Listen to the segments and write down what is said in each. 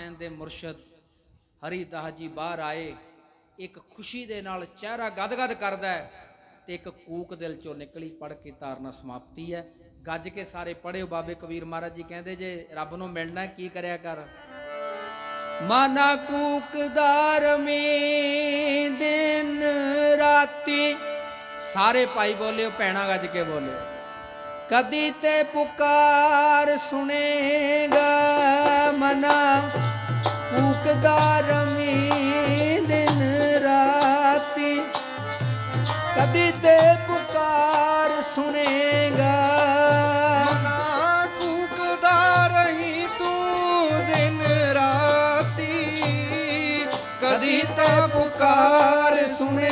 ਸੈਨ ਦੇ ਮੁਰਸ਼ਦ ਹਰੀਦਾਸ ਜੀ ਬਾਹਰ ਆਏ, ਇੱਕ ਖੁਸ਼ੀ ਦੇ ਨਾਲ ਚਿਹਰਾ ਗਦਗਦ ਕਰਦਾ ਹੈ ਤੇ ਇੱਕ ਕੂਕ ਦਿਲ ਚੋਂ ਨਿਕਲੀ ਪੜ ਕੇ ਤਾਰਨਾ ਸਮਾਪਤੀ ਹੈ। ਗੱਜ ਕੇ ਸਾਰੇ ਪੜਿਓ ਬਾਬੇ ਕਬੀਰ ਮਹਾਰਾਜ ਜੀ, ਕਹਿੰਦੇ ਜੇ ਰੱਬ ਨੂੰ ਮਿਲਣਾ ਕੀ ਕਰਿਆ ਕਰ? ਮਾਨਾ ਕੂਕਦਾਰ ਮੇ ਦਿਨ ਰਾਤੀ, ਸਾਰੇ ਭਾਈ ਬੋਲਿਓ, ਭੈਣਾ ਗੱਜ ਕੇ ਬੋਲਿਓ। ਕਦੀ ਤੇ ਪੁਕਾਰ ਸੁਣੇਗਾ ਮਨਾ। ਕੂਕਦਾਰ ਮੇ ਦਿਨ ਰਾਤੀ। ਕਦੀ ਤੇ ਪੁਕਾਰ ਸੁਣੇਗਾ ਮਨਾ। ਕੂਕਦਾ ਰਹੀ ਤੂੰ ਦਿਨ ਰਾਤੀ। ਕਦੀ ਤਾਂ ਪੁਕਾਰ ਸੁਣੇ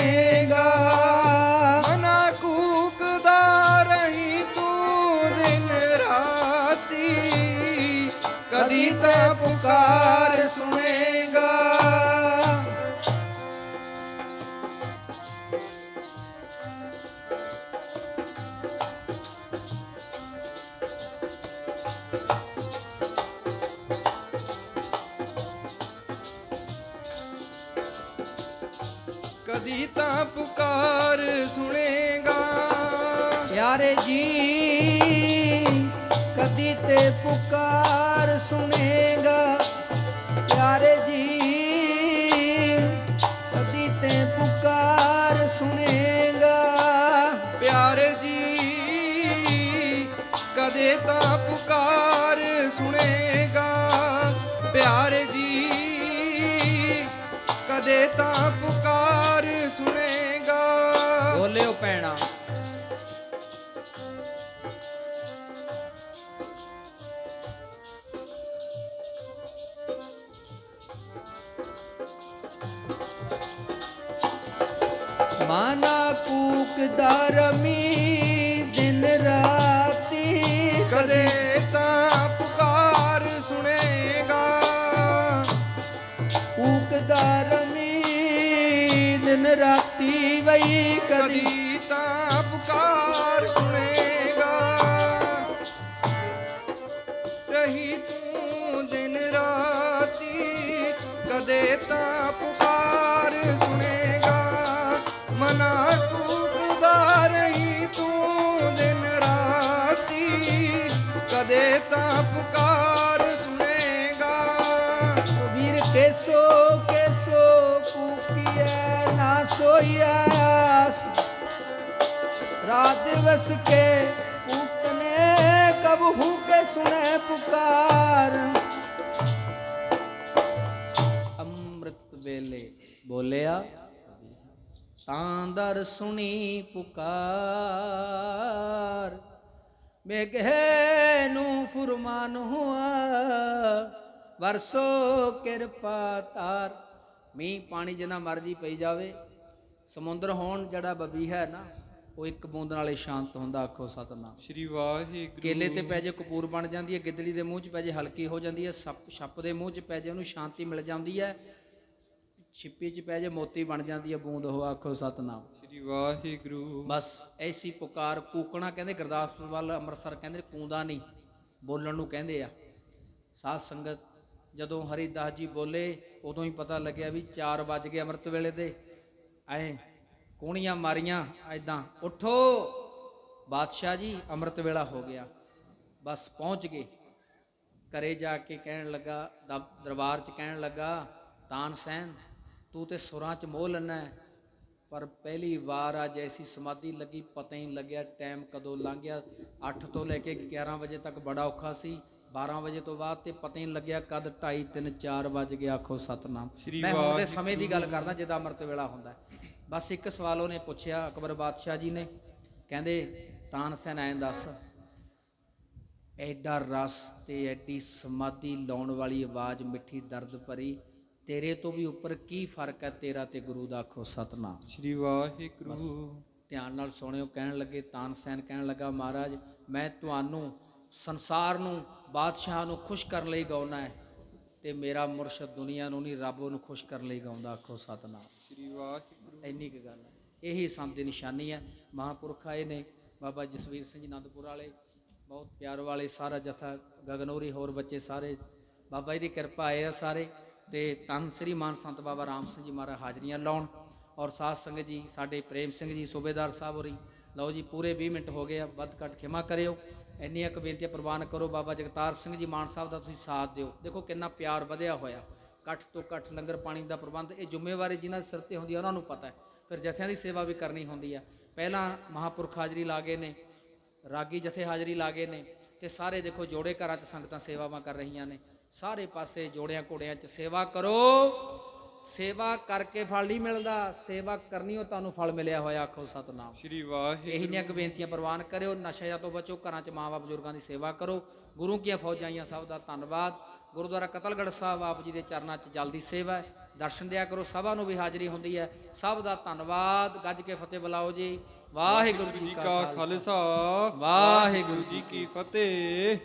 ਕਦੀ ਤਾਂ ਪੁਕਾਰ ਸੁਣੇਗਾ। ਕਦੀ ਤਾਂ ਪੁਕਾਰ ਸੁਣੇਗਾ। ਪਿਆਰੇ ਜੀ ਕਦੀ ਤੇ ਪੁਕਾਰ ਸੁਣੇਗਾ ਪਿਆਰੇ ਮਾਨਾ ਕੂਕਦਾ ਰਮੀ ਦਿਨ ਰਾਤੀ। ਕਦੇ ਤਾਂ ਪੁਕਾਰ ਸੁਣੇਗਾ। ਕੂਕਦਾ ਰਮੀ ਦਿਨ ਰਾਤੀ ਵਈ ਕਦੀ ਤਾਂ ਪੁਕਾਰ ਸੁਣੇਗਾ। ਰਹੀ ਤੂੰ ਦਿਨ ਰਾਤੀ ਤਾਂ ਪੁਕਾਰ ਸੁਣੇਗਾ। ਵੀਰ ਕੇਸੋ ਕੇਸੋ ਕੂਕੀਐ ਨਾ ਸੋਈਐ ਰਾਤ ਦਿਵਸ ਕੇ ਕੂਕਨੇ ਕਬ ਹੂ ਕੇ ਸੁਨੇ ਪੁਕਾਰ। ਅੰਮ੍ਰਿਤ ਵੇਲੇ ਬੋਲਿਆ ਤਾਂ ਦਰ ਸੁਣੀ ਪੁਕਾਰ। ਨੂੰ ਫੁਰਮਾਨ ਹੁਆ ਵਰਸੋ ਕਿਰਪਾ ਤਾਰ। ਮੀਂਹ ਪਾਣੀ ਜਿੰਨਾ ਮਰਜ਼ੀ ਪਈ ਜਾਵੇ ਸਮੁੰਦਰ ਹੋਣ ਜਿਹੜਾ ਬੱਬੀ ਹੈ ਨਾ ਉਹ ਇੱਕ ਬੂੰਦ ਨਾਲੇ ਸ਼ਾਂਤ ਹੁੰਦਾ ਆਖੋ ਸਤਨਾਮ। ਸ਼੍ਰੀ ਵਾਹਿਗੁਰੂ। ਕੇਲੇ ਤੇ ਪੈ ਜੇ ਕਪੂਰ ਬਣ ਜਾਂਦੀ ਹੈ ਗਿੱਦੜੀ ਦੇ ਮੂੰਹ 'ਚ ਪੈ ਜੇ ਹਲਕੀ ਹੋ ਜਾਂਦੀ ਹੈ ਸੱਪ ਛੱਪ ਦੇ ਮੂੰਹ 'ਚ ਪੈ ਜੇ ਉਹਨੂੰ ਸ਼ਾਂਤੀ ਮਿਲ ਜਾਂਦੀ ਹੈ ਛਿੱਪੀ 'ਚ ਪੈ ਜੇ ਮੋਤੀ ਬਣ ਜਾਂਦੀ ਹੈ ਬੂੰਦ ਉਹ ਆਖੋ ਸਤਨਾਮ। ਸ਼੍ਰੀ ਵਾਹਿਗੁਰੂ। ਬਸ ਐਸੀ ਪੁਕਾਰ ਕੂਕਣਾ ਕਹਿੰਦੇ ਗੁਰਦਾਸਪੁਰ ਵੱਲ ਅੰਮ੍ਰਿਤਸਰ ਕਹਿੰਦੇ ਕੂੰਦਾ ਨਹੀਂ ਬੋਲਣ ਨੂੰ ਕਹਿੰਦੇ ਆ। ਸਾਧ ਸੰਗਤ ਜਦੋਂ ਹਰੀਦਾਸ ਜੀ ਬੋਲੇ ਉਦੋਂ ਹੀ ਪਤਾ ਲੱਗਿਆ ਵੀ 4 ਵੱਜ ਗਏ ਅੰਮ੍ਰਿਤ ਵੇਲੇ ਦੇ। ਐ ਕੋਣੀਆਂ ਮਾਰੀਆਂ ਐਦਾਂ ਉਠੋ! ਬਾਦਸ਼ਾਹ ਜੀ ਅੰਮ੍ਰਿਤ ਵੇਲਾ ਹੋ ਗਿਆ। ਬਸ ਪਹੁੰਚ ਗਏ। ਘਰੇ ਜਾ ਕੇ ਕਹਿਣ ਲੱਗਾ ਦਰਬਾਰ 'ਚ ਕਹਿਣ ਲੱਗਾ ਤਾਨਸੈਨ ਤੂੰ ਤੇ ਸੁਰਾਂ 'ਚ ਮੋਹ ਲੈਣਾ ਪਰ ਪਹਿਲੀ ਵਾਰ ਅੱਜ ਐਸੀ ਸਮਾਧੀ ਲੱਗੀ ਪਤਾ ਹੀ ਨਹੀਂ ਲੱਗਿਆ ਟਾਈਮ ਕਦੋਂ ਲੰਘ ਗਿਆ 8 ਤੋਂ ਲੈ ਕੇ 11 ਵਜੇ ਤੱਕ ਬੜਾ ਔਖਾ ਸੀ। 12 ਵਜੇ ਤੋਂ ਬਾਅਦ ਤੇ ਪਤਾ ਹੀ ਨਹੀਂ ਲੱਗਿਆ ਕਦ 2:30 3 4 ਵਜ ਗਿਆ ਆਖੋ ਸਤਨਾਮ। ਮੈਂ ਹੁਣ ਦੇ ਸਮੇਂ ਦੀ ਗੱਲ ਕਰਦਾ ਜਿੱਦਾਂ ਅੰਮ੍ਰਿਤ ਵੇਲਾ ਹੁੰਦਾ। ਬਸ ਇੱਕ ਸਵਾਲ ਉਹਨੇ ਪੁੱਛਿਆ ਅਕਬਰ ਬਾਦਸ਼ਾਹ ਜੀ ਨੇ। ਕਹਿੰਦੇ ਤਾਨਸੈਨ ਐਂ ਦੱਸ ਐਡਾ ਰਸ ਤੇ ਐਡੀ ਸਮਾਧੀ ਲਾਉਣ ਵਾਲੀ ਆਵਾਜ਼ ਮਿੱਠੀ ਦਰਦ ਭਰੀ। ਤੇਰੇ ਤੋਂ ਵੀ ਉੱਪਰ ਕੀ ਫ਼ਰਕ ਹੈ? ਤੇਰਾ ਤੇ ਗੁਰੂ ਦਾ ਆਖੋ ਸਤਨਾਮ। ਸ਼੍ਰੀ ਵਾਹਿਗੁਰੂ। ਧਿਆਨ ਨਾਲ ਸੁਣਿਓ ਕਹਿਣ ਲੱਗੇ ਤਾਨਸੈਨ ਕਹਿਣ ਲੱਗਾ ਮਹਾਰਾਜ ਮੈਂ ਤੁਹਾਨੂੰ ਸੰਸਾਰ ਨੂੰ ਬਾਦਸ਼ਾਹ ਨੂੰ ਖੁਸ਼ ਕਰਨ ਲਈ ਗਾਉਣਾ ਹੈ ਤੇ ਮੇਰਾ ਮੁਰਸ਼ਦ ਦੁਨੀਆ ਨੂੰ ਨਹੀਂ ਰੱਬ ਨੂੰ ਖੁਸ਼ ਕਰਨ ਲਈ ਗਾਉਂਦਾ ਆਖੋ ਸਤਨਾਮ। ਸ਼੍ਰੀ ਵਾਹਿਗੁਰੂ। ਇੰਨੀ ਕੁ ਗੱਲ ਹੈ। ਇਹੀ ਸੰਤ ਦੀ ਨਿਸ਼ਾਨੀ ਹੈ। ਮਹਾਂਪੁਰਖ ਆਏ ਨੇ ਬਾਬਾ ਜਸਵੀਰ ਸਿੰਘ ਅਨੰਦਪੁਰ ਵਾਲੇ ਬਹੁਤ ਪਿਆਰ ਵਾਲੇ ਸਾਰਾ ਜਥਾ ਗਗਨੋਰੀ ਹੋਰ ਬੱਚੇ ਸਾਰੇ ਬਾਬਾ ਜੀ ਦੀ ਕਿਰਪਾ ਆਏ ਆ ਸਾਰੇ। ਤੇ ਤਨ ਸ੍ਰੀ ਮਾਨ ਸੰਤ ਬਾਬਾ ਰਾਮ ਸਿੰਘ ਜੀ ਮਹਾਰਾਜ ਹਾਜ਼ਰੀਆਂ ਲਾਉਣ। ਔਰ ਸਾਧ ਸੰਗਤ ਜੀ, ਸਾਡੇ ਪ੍ਰੇਮ ਸਿੰਘ ਜੀ, ਸੂਬੇਦਾਰ ਸਾਹਿਬ ਹੋਰੀ, ਲਓ ਜੀ ਪੂਰੇ 20 ਮਿੰਟ ਹੋ ਗਏ ਆ, ਵੱਧ ਘੱਟ ਖਿਮਾ ਕਰਿਓ। ਇੰਨੀਆਂ ਕੁ ਬੇਨਤੀਆਂ ਪ੍ਰਵਾਨ ਕਰੋ, ਬਾਬਾ ਜਗਤਾਰ ਸਿੰਘ ਜੀ ਮਾਨ ਸਾਹਿਬ ਦਾ ਤੁਸੀਂ ਸਾਥ ਦਿਓ। ਦੇਖੋ ਕਿੰਨਾ ਪਿਆਰ ਵਧਿਆ ਹੋਇਆ। ਇਕੱਠ ਤੋਂ ਘੱਟ ਲੰਗਰ ਪਾਣੀ ਦਾ ਪ੍ਰਬੰਧ, ਇਹ ਜ਼ਿੰਮੇਵਾਰੀ ਜਿਨ੍ਹਾਂ ਦੇ ਸਿਰ ਤੇ ਹੁੰਦੀ ਹੈ ਉਹਨਾਂ ਨੂੰ ਪਤਾ ਹੈ। ਫਿਰ ਜਥਿਆਂ ਦੀ ਸੇਵਾ ਵੀ ਕਰਨੀ ਹੁੰਦੀ ਆ। ਪਹਿਲਾਂ ਮਹਾਪੁਰਖ ਹਾਜ਼ਰੀ ਲਾ ਗਏ ਨੇ, ਰਾਗੀ ਜਥੇ ਹਾਜ਼ਰੀ ਲਾ ਗਏ ਨੇ, ਤੇ ਸਾਰੇ ਦੇਖੋ ਜੋੜੇ ਘਰਾਂ 'ਚ ਸੰਗਤਾਂ ਸੇਵਾਵਾਂ ਕਰ ਰਹੀਆਂ ਨੇ। ਸਾਰੇ ਪਾਸੇ ਜੋੜਿਆਂ ਘੋੜਿਆਂ 'ਚ ਸੇਵਾ ਕਰੋ। ਸੇਵਾ ਕਰਕੇ ਫਲ ਨਹੀਂ ਮਿਲਦਾ ਸੇਵਾ ਕਰਨੀ ਉਹ ਤੁਹਾਨੂੰ ਫਲ ਮਿਲਿਆ ਹੋਇਆ ਆਖੋ ਸਤਨਾਮ। ਸ੍ਰੀ ਵਾਹਿਗੁਰੂ। ਇਹੀ ਕੁ ਬੇਨਤੀਆਂ ਪ੍ਰਵਾਨ ਕਰਿਓ ਨਸ਼ਿਆਂ ਤੋਂ ਬਚੋ ਘਰਾਂ 'ਚ ਮਾਂ-ਬਾਪ ਬਜ਼ੁਰਗਾਂ ਦੀ ਸੇਵਾ ਕਰੋ। ਗੁਰੂ ਕੀਆਂ ਫੌਜਾਂ ਆਈਆਂ ਸਭ ਦਾ ਧੰਨਵਾਦ। ਗੁਰਦੁਆਰਾ ਕਤਲਗੜ੍ਹ ਸਾਹਿਬ ਆਪ ਜੀ ਦੇ ਚਰਨਾਂ 'ਚ ਜਲਦੀ ਸੇਵਾ ਹੈ। ਦਰਸ਼ਨ ਦਿਆ ਕਰੋ ਸਭਾ ਨੂੰ ਵੀ ਹਾਜ਼ਰੀ ਹੁੰਦੀ ਹੈ। ਸਭ ਦਾ ਧੰਨਵਾਦ। ਗੱਜ ਕੇ ਫਤਿਹ ਬੁਲਾਓ ਜੀ। ਵਾਹਿਗੁਰੂ ਜੀ ਕਾ ਖਾਲਸਾ। ਵਾਹਿਗੁਰੂ ਜੀ ਕੀ ਫਤਿਹ।